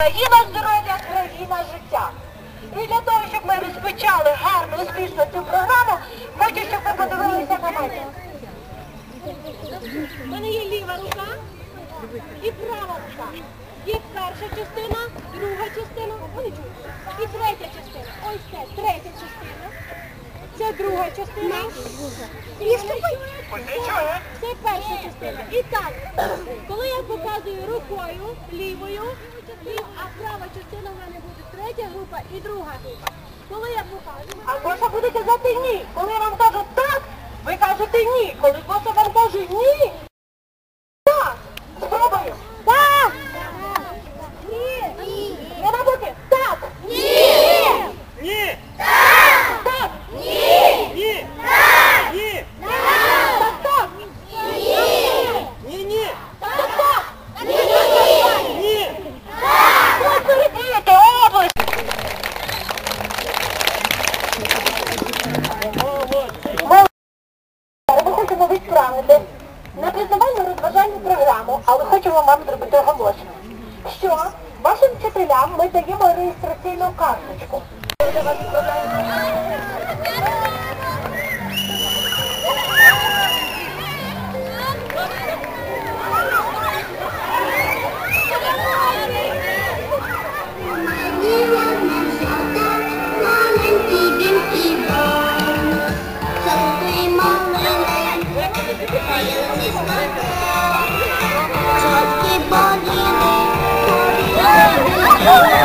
Країна здоров'я, країна життя. І для того, щоб ми розпочали гарно, успішно цю програму, хочу, щоб ви подивилися на мене. У мене є ліва рука і права рука. Є перша частина, друга частина. І третя частина. Ось це третя частина. Це друга частина. І це, це перша частина. І так, коли я показую рукою лівою, а права частина в мене буде третя група і друга група. Коли я показую, А Коша буде казати ні. Коли я вам кажу так, ви кажете ні. Коли Гоша вам каже ні, але хочемо вам зробити оголошення, що вашим вчителям ми даємо реєстраційну карточку. Де вас відправляємо? А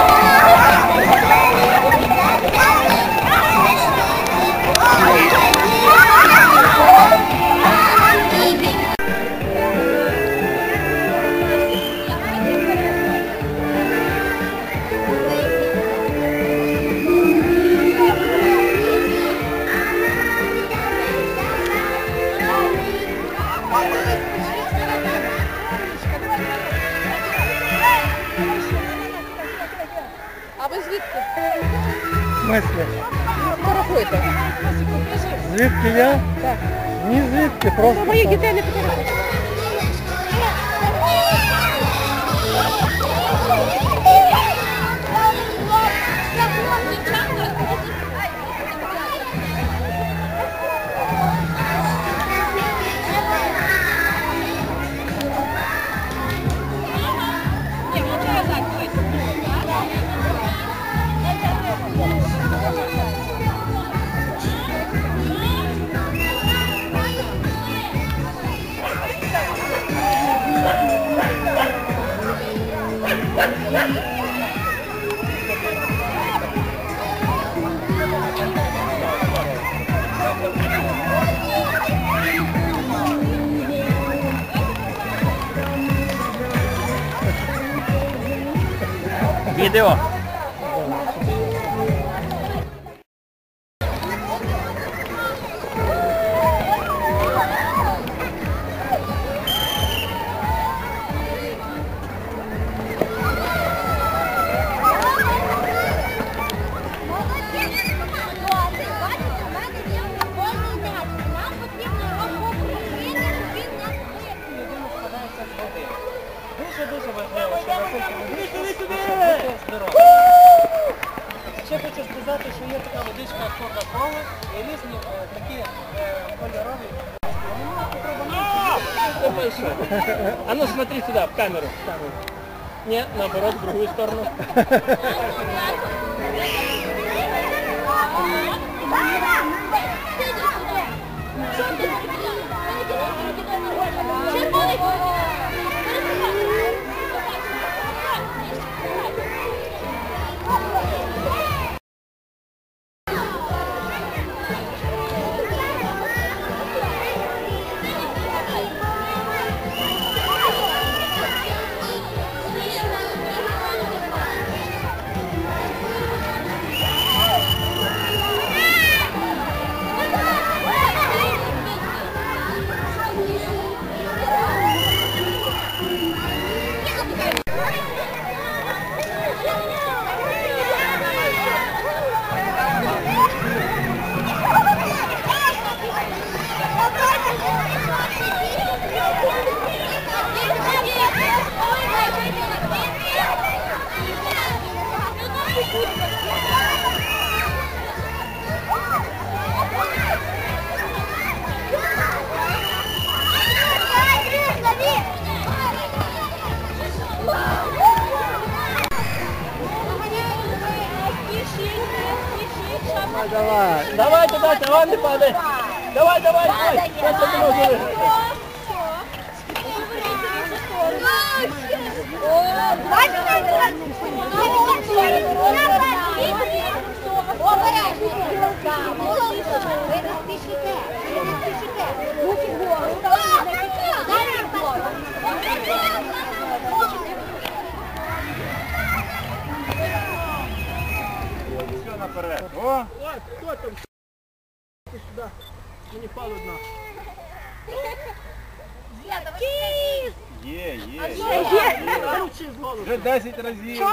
В смысле? Порахуйте. Звідки я? Так. Ні звідки, просто Моїх так. дітей не фотографуйте. video є така водичка Кока-Кола і різні е, такі е, кольорові. Думаю, що? А ну смотри сюда, в камеру. в камеру. Не, наоборот, в другую сторону. Давай, давай. Давай, давай, давай, не падай. Давай, давай, давай. Виграти. Все наперед. О! Ой, хто там? Ти сюди. Мені холодно. Є, є. Ручі з голову. Вже 10 разів.